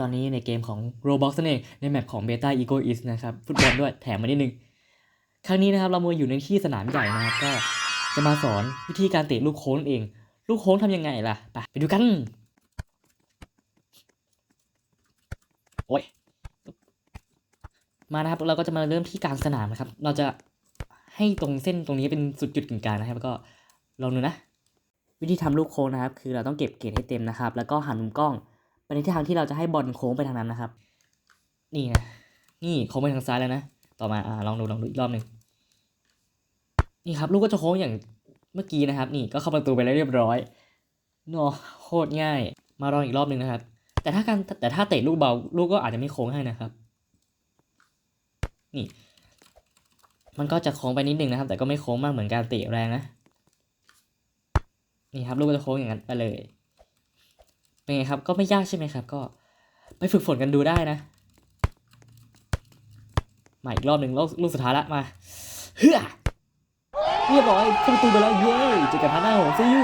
ตอนนี้ในเกมของ Roblox นั่นเองในแมปของ Beta Egoist นะครับฟุตบอลด้วยแถมมานิดนึง ครั้งนี้นะครับเรามาอยู่ในที่สนามใหญ่นะครับก็จะมาสอนวิธีการเตะลูกโค้งเอง ลูกโค้งทำยังไงล่ะ ไปไปดูกัน โอ้ยมานะครับเราก็จะมาเริ่มที่กลางสนามนะครับ เราจะให้ตรงเส้นตรงนี้เป็นสุดจุดกึ่งกลางนะครับแล้วก็ลองดูนะ วิธีทำลูกโค้งนะครับ คือเราต้องเก็บเกรดให้เต็มนะครับ แล้วก็หันมุมกล้อง ไปในทิศทางที่เราจะให้บอลโค้งไปทางนั้นนะครับ นี่นะนี่โค้งไปทางซ้ายแล้วนะต่อมาอ่าลองดูลองดูอีกรอบหนึ่งนี่ครับลูกก็จะโค้งอย่างเมื่อกี้นะครับ นี่ก็เข้าประตูไปแล้วเรียบร้อยเนาะโคตรง่าย มาลองอีกรอบหนึ่งนะครับ แต่ถ้าการแต่ถ้าเตะลูกเบาลูกก็อาจจะไม่โค้งให้นะครับ นี่ มันก็จะโค้งไปนิดนึงนะครับ แต่ก็ไม่โค้งมากเหมือนการเตะแรงนะนี่ครับลูกก็จะโค้งอย่างนั้นไปเลย เป็นไงครับ ก็ไม่ยากใช่ไหมครับ ก็ไปฝึกฝนกันดูได้นะ มาอีกรอบหนึ่งลูกลูกสุดท้ายละมา เฮ้อเรียบร้อยเข้าประตูไปแล้วเย้เจอกันพันหน้าของซีอู